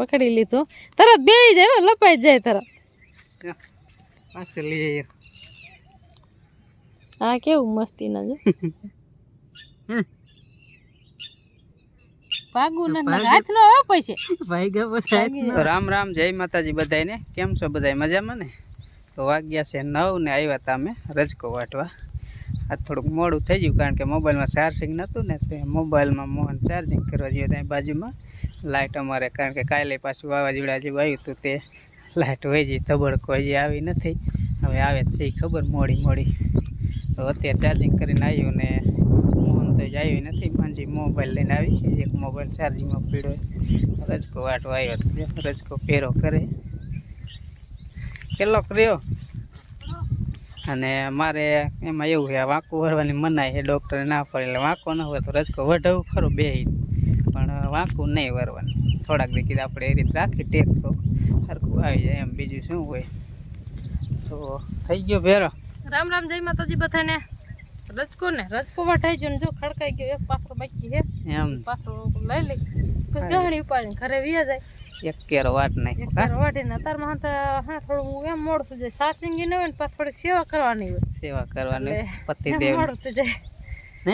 પકડી લીધો. તરત બે જાય લપાઈ જાય તરત. આ કેવું મસ્તી ના જો. હમ. ભાગું. ના હાથ નો આવે પૈસે ભાઈ ગયા પછી તો રામ રામ જય માતાજી બધાયને. કેમ છો બધા મજામાં ને? તો વાગ્યા છે નવ ને આવ્યા હતા અમે રજકો વાટવા. આ થોડુંક મોડું થઈ ગયું કારણ કે મોબાઈલમાં ચાર્જિંગ નહોતું ને, તે મોબાઈલમાં મોહન ચાર્જિંગ કરવા જોઈએ ત્યાં બાજુમાં લાઇટ અમારે, કારણ કે કાલે પાછું વાવાઝોડા જેવું આવ્યું હતું તે લાઇટ હોય જઈ તબડકો હજી આવી નથી. હવે આવે છે ખબર, મોડી મોડી. અત્યારે ચાર્જિંગ કરીને આવ્યું ને મોહન તો જ આવી નથી માંજી મોબાઈલ લઈને આવી એક મોબાઈલ ચાર્જિંગમાં પીડો રજકો વાટવા આવ્યો રજકો ફેરો કરે. કેટલોક રહ્યો? અને મારે એમાં એવું છે વાંકું વરવાની મનાય છે ડૉક્ટરે ના પડે એટલે વાંકો ન હોય તો રજકો વઢવું ખરું બે પણ વાંકું નહીં વરવાનું થોડાક દી કીધું આપણે એ રીતે રાખી ટેક તો સરખું આવી જાય એમ. બીજું શું હોય? તો થઈ ગયો ભેરો. રામ રામ જય માતાજી બધાને. રજકો ને રજકો વઢાઈ ગયો ને જો ખડકાઈ ગયો એક પાથરો બાકી છે. એમ. પાથરો લઈ લઈ. ગહણી ઉપાડીને ઘરે વિયા જાય. એક કેરો વાટ એક વાર વાટીને અતારમાં તો હા થોડું એમ મોડું થઈ જાય. સારસિંગી ન હોય ને પાછું થોડીક સેવા કરવાની હોય. સેવા કરવાની એટલે પતિદેવ મોડું થઈ જાય.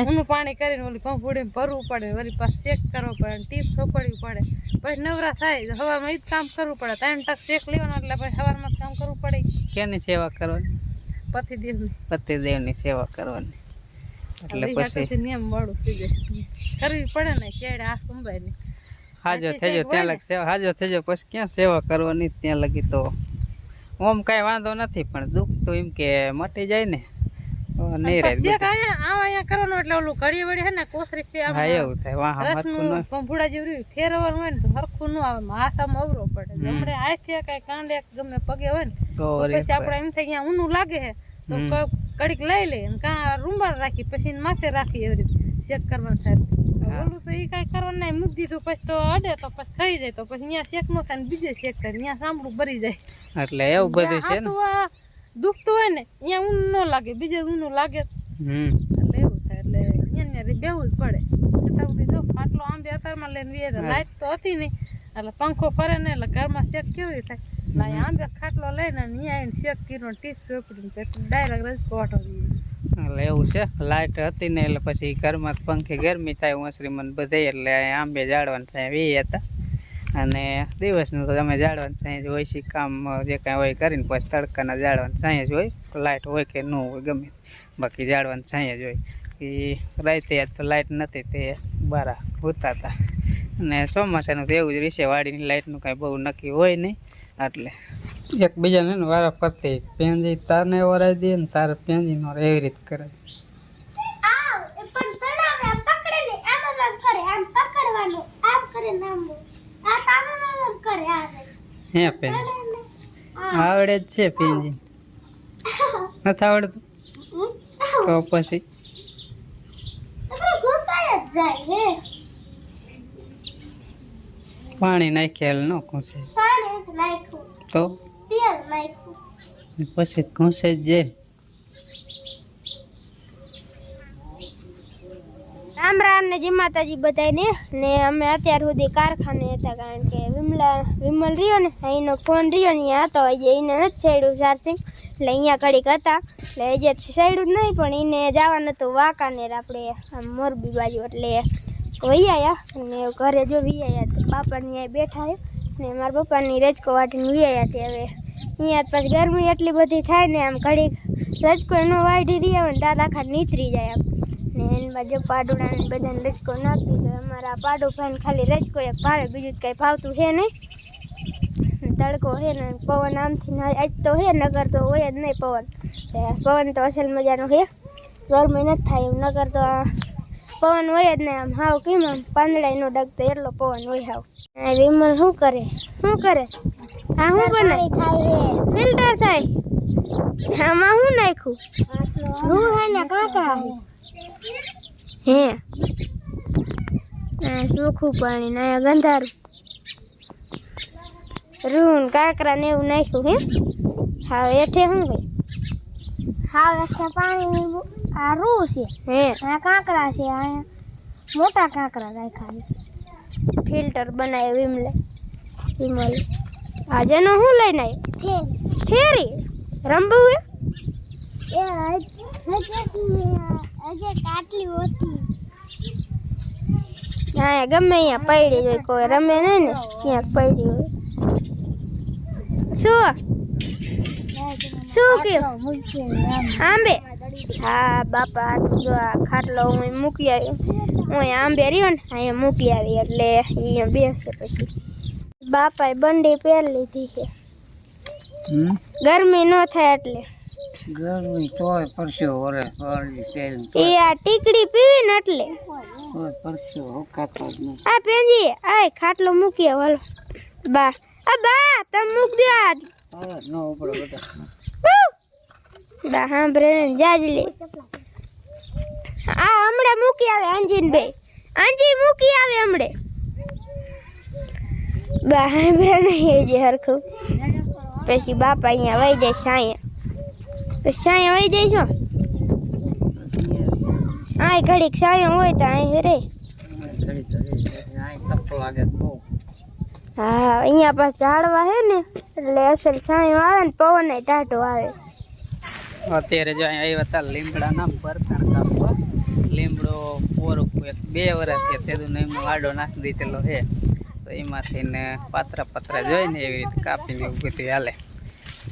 ઊનું પાણી કરીને ઓલી પંપુડીને ભરવું પડે વળી પાછું શેક કરવો પડે ટીપ સોપડવી પડે. પછી નવરા થાય હવામાં એ જ કામ કરવું પડે. ત્રણ ટક શેક લેવાનો એટલે પછી સવારમાં જ કામ કરવું પડે. કેની સેવા કરવાની? પતિદેવની પતિદેવની સેવા કરવાની. એટલે પછી નિયમ મોડું થઈ જાય. કરવી પડે ને કેડે આ સંભાય હાજો પછી ત્યાં લગ સેવા હાજો થજો પછી ક્યાં સેવા કરવાની ત્યાં લગી તો? ઓમ કઈ વાંધો નથી પણ દુઃખ તો એમ કે મટી જાય ને. નહીં રહે કરવાનું એટલે ઓલું ઘડીએ વળી હે ને કોસરી ફે હા એવું થાય વાહ રસનું જેવું હોય ને તો હરખું ન આવે અવરો પડે. જમણે આથી કઈ કાંડે ગમે પગે હોય ને તો પછી આપણે એમ થાય કે અહીંયા ઊનું લાગે તો કડીક લઈ લે કાં રૂમાલ રાખી પછી માથે રાખી એવી રીતે. શેક કરવાનું થાય. ઓલું તો એ કાંઈ કરવાનું નહીં. મૂકી દીધું પછી તો અડે તો પછી થઈ જાય. તો પછી અહીંયા શેક નો થાય ને બીજે શેક થાય. અહીંયા સાંભળું ભરી જાય. એટલે એવું બધું છે ને? દુખતું હોય ને અહીંયા ઊન ન લાગે. બીજે ઊનું લાગે. એટલે એવું થાય. એટલે અહીંયા ને બેવું જ પડે. જો આટલો આંબે અત્યારમાં લઈને વીએ તો લાઈટ તો હતી નહીં. એટલે પંખો ફરે ને એટલે ઘરમાં શેક કેવી થાય? આંબે ખાટલો લઈને અહીંયા આવીને શેક કર્યો ટીપ ચોપડીને પછી ડાયરેક્ટ રસ કોટો દીધો એટલે એવું છે? લાઇટ હતી ને એટલે પછી ઘરમાં પંખે ગરમી થાય મને બધે એટલે આંબે જાળવાનું થાય વી હતા. અને દિવસનું તો તમે જાળવાનું સાંજ હોય છે કામ જે કાંઈ હોય કરીને પછી તડકાના જાળવાનું સાંજ હોય. લાઇટ હોય કે ન હોય ગમે, બાકી જાળવાનું સાંજ હોય. એ રાતે તો લાઇટ નથી તે બારા હોતા હતા અને ચોમાસાનું તો એવું જ રહેશે વાડીની લાઇટનું કાંઈ બહુ નક્કી હોય નહીં, એટલે એકબીજાને ને વારા ફરતે. પેંજી તારને વરાઈ દે ને તારે પેંજી નો એવી રીત કરે. પણ. હે પેન આવડે જ છે પેંજી નથી આવડતું? તો પછી? પાણી નાખેલ ન ઘૂસે. પાણી એક નાખ્યું તો? પછી ઘૂસે જ જાય રામ રામ ને જય માતાજી બધાને ને અમે અત્યાર સુધી કારખાને હતા કારણ કે વિમલા વિમલ રહ્યો ને અહીંનો ફોન રહ્યો ને અહીંયા હતો. હજી એને નથી છેડ્યું ચાર્જિંગ. એટલે અહીંયા ઘડીક હતા. એટલે હજી છેડ્યું જ નહીં પણ એને જવાનું હતું વાંકાનેર આપણે આમ મોરબી બાજુ. એટલે આવ્યા અને ઘરે જો વૈયા બાપાની બેઠા ને મારા પપ્પાની રજકો વાટીને વ્યાયા છે હવે. અહીંયા પછી ગરમી એટલી બધી થાય ને આમ ઘડીક રજકો એનો વાઢી રહી આવે ને દાદા આખા નીચરી જાય આમ. ને એની બાજુ પાડોડા ને બધાને રજકો નાખી દીધો અમારા પાડો ભાઈને ખાલી રજકો એક ભાવે, બીજું કંઈ ભાવતું છે નહીં. તડકો છે ને પવન આમથી આજ તો છે નગર તો હોય જ નહીં પવન. પવન તો અસલ મજાનો છે. ગરમી નથી થાય એમ, નગર તો પવન હોય જ નહીં આમ હાવ કેમ આમ પાંદડાઈ નો ડગતો એટલો પવન હોય હાવ. વિમલ શું કરે? શું કરે? આ શું બને ફિલ્ટર થાય? આમાં શું નાખ્યું? રૂ હે ને કાંકરા હે? આ સુખું પાણી ના ગંધારું. રૂન કાંકરા ને એવું નાખ્યું હે? હા એઠે શું હોય હા એઠે પાણી આ રૂ છે હે આ કાંકરા છે આ મોટા કાંકરા રાખ્યા ફિલ્ટર બનાવ્યું વિમલે વિમલ આજે નો હું લઈને આવ્યો ફેરી રંબુ હે હા ગમે અહીંયા પડી હોય કોઈ રમે નહીં ને ક્યાંક પડી હોય શું શું કયું આંબે હા બાપા જો આ ખાટલો હું મૂકી આવી. હું આંબે રહ્યો ને અહીંયા મૂકી આવી એટલે અહીંયા બેસે પછી. બાપાએ બંડી પહેરી લીધી છે. ગરમી ન થાય એટલે. ગરમી તોય પરસ્યો વરે વાળી પહેરી એ આ ટીકડી પીવી ને એટલે. તોય પરસ્યો હોકાતો જ નહીં. આ પેંજી આય ખાટલો મૂકીએ વાલો બા આ બા તમે મૂક દે આ નો ઉપર બધા. બા સાંભળે ને જાજ લે. આ હમણાં મૂકી આવે અંજીન બે. અંજી મૂકી આવે હમણે. બા સાંભળે નહીં જે હરખું. પછી બાપા અહીંયા વહી જાય સાયા. પછી સાયા વહી જાય છો આય ઘડીક સાયો હોય તો અહીં રે તપો લાગે બહુ હા, અહીંયા પાસ ઝાડવા હે ને, એટલે અસલ સાયો આવે ને પવન ટાટો આવે. અત્યારે જો અહીંયા આવ્યા હતા લીમડાના બરતણ કાપવા લીમડો પોરું એક બે વર્ષ છે, તેનું નહીં વાડો નાખી દીધેલો છે. તો એમાંથી ને પાત્રા પાત્રા જોઈને એવી રીતે કાપીને એવું બધું હાલે.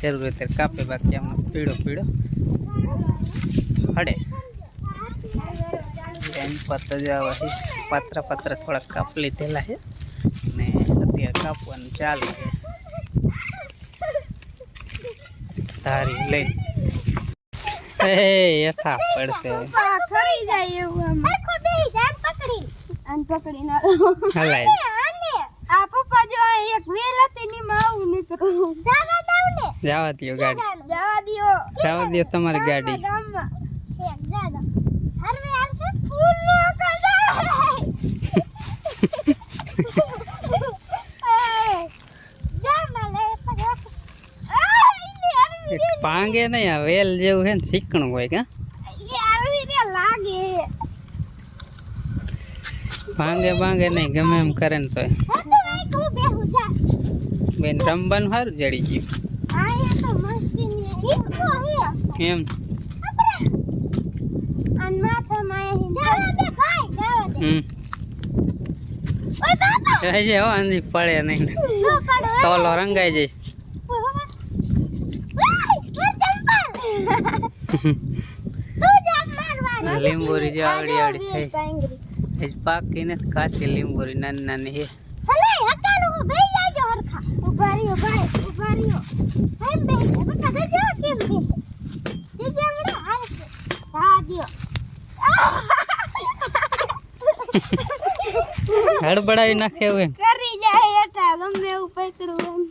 જરૂર અત્યારે કાપે, બાકી એમનો પીળો પીળો હડે. એમ પર તો જો આવા છે. પાત્રા પાત્રા થોડાક કાપ લીધેલા છે. ને અત્યારે કાપવાનું ચાલુ છે. ધારી લઈને. એ જાય એવું આમ આ એક વેલ હતી ની માં આવું જાવા દઉં ને જવા દો ગાડી. જવા દિયો તમારી ગાડી ગામમાં એક જાદો હરવે આવશે ફૂલ નો એક નહીં આ વેલ જેવું છે ને શીકણું હોય કે? ભાંગે ભાંગે નહીં ગમે એમ કરે ને તું બેન રમવાનું સારું જડી ગયું. એમ. પડે નહીં. તોલો રંગાઈ જઈશ. લીંબોરી જે આવડી આવડી થઈ. એ પાકી ને કાચી લીંબોરી નાની નાની છે. હડબડાવી નાખે એવું કરી જાય એટા ગમે એવું પકડવું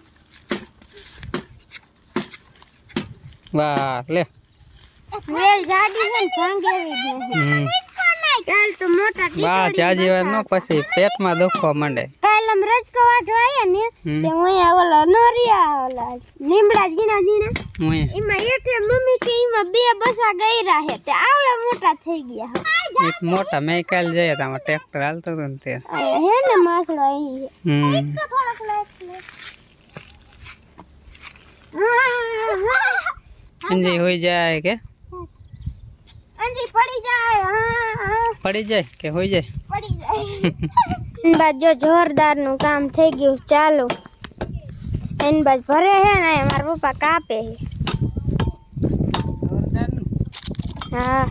વાહ લે. વેલ જાડી છે ને નહીં કાલ તો મોટા બા જાજી વાર નો પછી પેટમાં દુખવા માંડે. કાલ આમ રજકો વાટો આયા ને તે હું અહીંયા ઓલા નોરિયા ઓલા લીમડા ઝીણા ઝીણા. એમાં એટલે મમ્મી કે એમાં બે બસા ગયરા હે તે આવડા મોટા થઈ ગયા એક મોટા મેં કાલ જયા હતા ટ્રેક્ટર હાલતો હતો ને તે. હે ને માસડો અહીં હમ. થોડોક લેટ લેટ હોઈ જાય કે? અંજી પડી જાય હા હા. પડી જાય કે હોઈ જાય? પડી જાય. બાદ જો જોરદારનું કામ થઈ ગયું ચાલુ. એન બાજ ભરે હે ને મારા પપ્પા કાપે છે હા.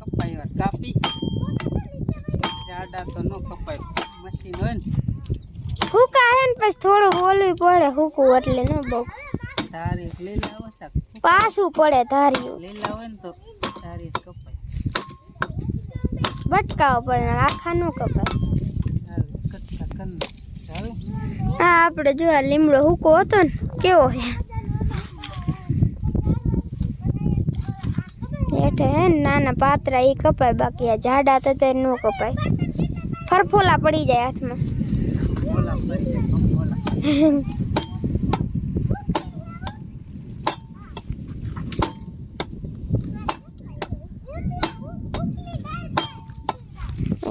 કપાઈ કાપી? જાડા તો નો કપાય. મશીન હોય ને? હુકા હે ને પછી થોડું ઓલું પડે હુકું એટલે ન બહુ. સારી લઈ શાક પાછું પડે ધાર્યું લીલા હોય ને તો ધારી કપાય. બટકાવો પડે આખા નો કપાય. આ આપણે જો આ લીમડો હુકો હતો ને કેવો છે? હેઠે હે નાના પાતરા એ કપાય બાકી આ જાડા તો તે ન કપાય. ફરફોલા પડી જાય હાથમાં. બોલા પડી જાય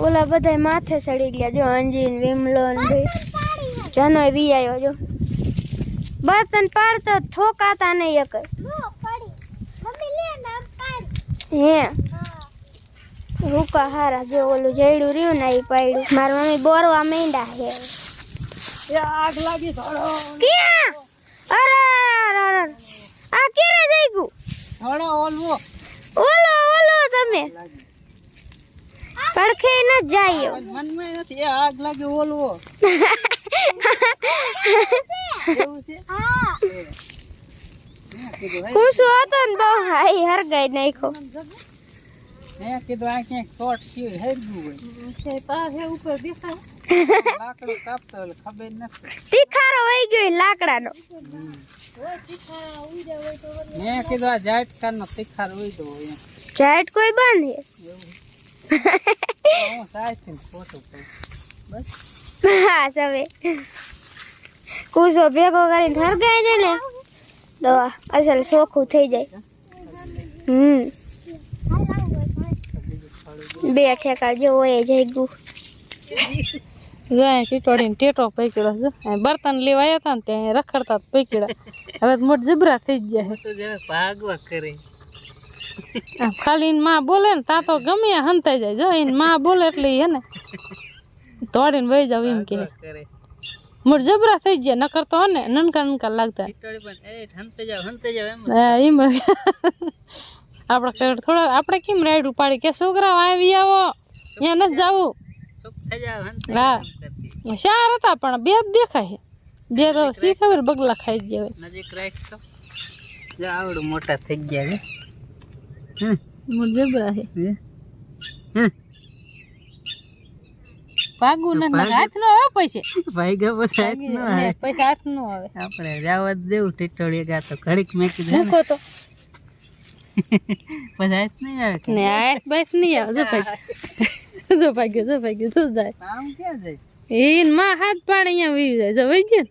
ઓલા બધા માથે ચડી ગયા. જો અંજીન વિમલો બે જનો વી આવ્યો જો. બર્તન પાડતો ઠોકાતા નહીં એક હે. રૂકા હારા જો ઓલું જયડું રહ્યું ને એ પાડ્યું. મારી મમ્મી બોરવા માંડ્યા હે. આગ લાગી થોડો ક્યાં અરે અરે, અરે. આ ક્યારે જઈ ગયું થોડો ઓલવો ઓલો ઓલો તમે પડખે ન જાયો મનમાં નથી. એ આગ લાગી ઓલવો એવું છે? કુસો હતો ને બહુ. હાઈ હરગાઈ નાખ્યો. મેં કીધું આ ક્યાંક શોર્ટ થયું હેરગું હોય. છે તાર હે ઉપર દેખાય લાકડું કાપતો એટલે ખબર નથી. તીખારો વહી ગયો લાકડાનો. મેં કીધું આ જાટકા નો તીખાર ઉડ્યો હોય એમ. જાઈટ કોઈ બંધ એવું હું ભેગો કરીને હરગાઈ અસલ સોખું થઈ જાય હમ બે ઠેકા જેવો હોય જઈ ગયું જાય ટીટોડીને ટેટો પૈકડો છે બર્તન લેવા આવ્યા હતા ને ત્યાં રખડતા પૈકીડા હવે મોટ જબરા થઈ જાય ભાગવા કરે ખાલી માં બોલે ને તા તો ગમે હંતાઈ જાય. જો એને માં બોલે એટલે હે ને. તોડીને વહી જાવ એમ કે. મોટ જબરા થઈ જાય નકર તો ને નનકા નનકા લાગતા. એમ આપણે થોડા આપણે કેમ રાઈડ ઉપાડી કે છોકરા આવી આવો ત્યાં નથી જવું. હા. ચાર હતા પણ બે જ દેખાય બે તો શી ખબર બગલા ખાઈ જ જાય નજીક રાખ તો. આવડું મોટા થઈ ગયા છે. હમ. મોટ જબરા છે હે? હાથ નો આવે પૈસે હાથ ન આવે. પૈસા હાથ નો આવે આપણે જવા દેવું ટીટોળી ગા ઘડીક મેં કીધું મૂકો તો. પછી હાથ નહીં આવે ને હાથ બાઈસ નહીં આવે. જો ભાઈ જો ભાગ્યો જો ભાગ્યો શું જાય. આમ ક્યાં જાય? એ માં હાથ પાડે અહીંયા વી જાય. જો ગયો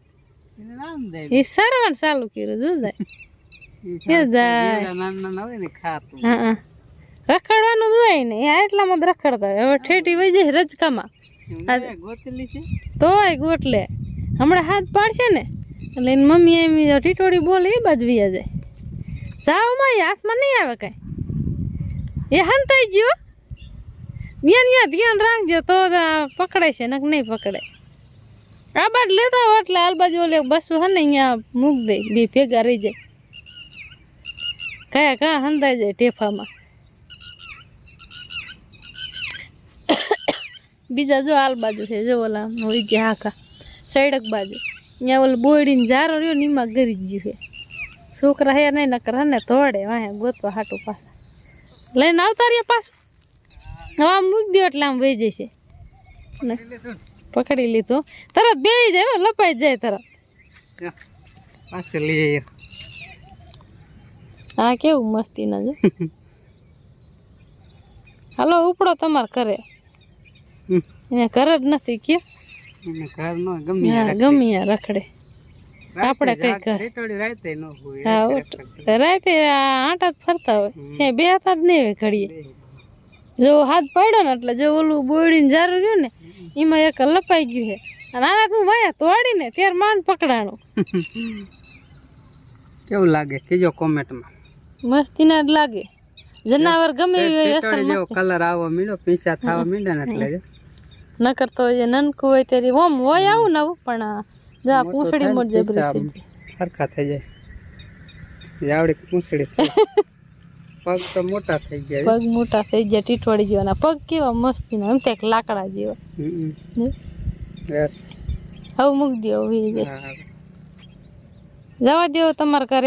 ને. એ સરવણ ચાલુ કર્યું જો જાય. રખડવાનું જ હોય ને એ એટલામાં જ રખડતા હોય. હવે ઠેઠી વહી જાય રજકામાં. ગોતેલી છે? તોય ગોટલે હમણાં હાથ પાડશે ને એટલે એની મમ્મી એમ ટીટોડી બોલે એ બાજુ વ્યા જાય. જાઓ માં હાથમાં નહીં આવે કાંઈ. એ હંતાઈ ગયો. ત્યાં ત્યાં ધ્યાન રાખજો તો પકડાય છે નક નહીં પકડે. આ બાદ લેતા હોય એટલે આ બાજુ ઓલે બસો હે ને અહીંયા મૂક દે બે ભેગા રહી જાય. કયા કયા હંતાઈ જાય ટેફામાં બીજા જો આલ બાજુ છે જો ઓલા હોય છે હાકા સડક બાજુ. ત્યાં ઓલું બોડીને જારો રહ્યો ને ગરી ગયું છે. છોકરા હે નહીં નકર હને તોડે વાહે ગોતવા હાટું પાછા. લઈને આવતા રહ્યા પાછું. હવે મૂકી દો એટલે આમ વહી જશે. પકડી લીધું. તરત બેસી જાય લપાઈ જાય તરત. જો, લઈ. હા કેવું મસ્તી ના જો. હાલો ઉપડો તમારે કરે. એને ઘર જ નથી કે? ગમે રખડે. આપણે કઈ કર રાતે આંટા જ ફરતા હોય. ત્યાં બે હતા જ નહીં હોય ઘડીએ. જો હાથ પાડ્યો ને એટલે જો ઓલું બોડીને જારું રહ્યું ને એમાં એક લપાઈ ગયું છે. અને આનાથી તું વાયા તોડીને ત્યારે માન પકડાણું. કેવું લાગે? કેજો કોમેન્ટમાં મસ્તી ના લાગે. જનાવર ગમે એવી કલર આવો મીડો પીસા થવા મીડા ને એટલે. નકર જે નનકું હોય ત્યારે ઓમ હોય આવું ને પણ જો આ પૂંછડી મોટ જબરી પીસા થઈ જાય. હરખા થઈ જાય. આવડી પૂંછડી પગ તો મોટા થઈ ગયા પગ મોટા થઈ જાય ટીટવાડી જેવાના. પગ કેવા મસ્તી ના એમ તે લાકડા જેવા. હવે મૂકી દો. જવા દો તમારે ઘરે.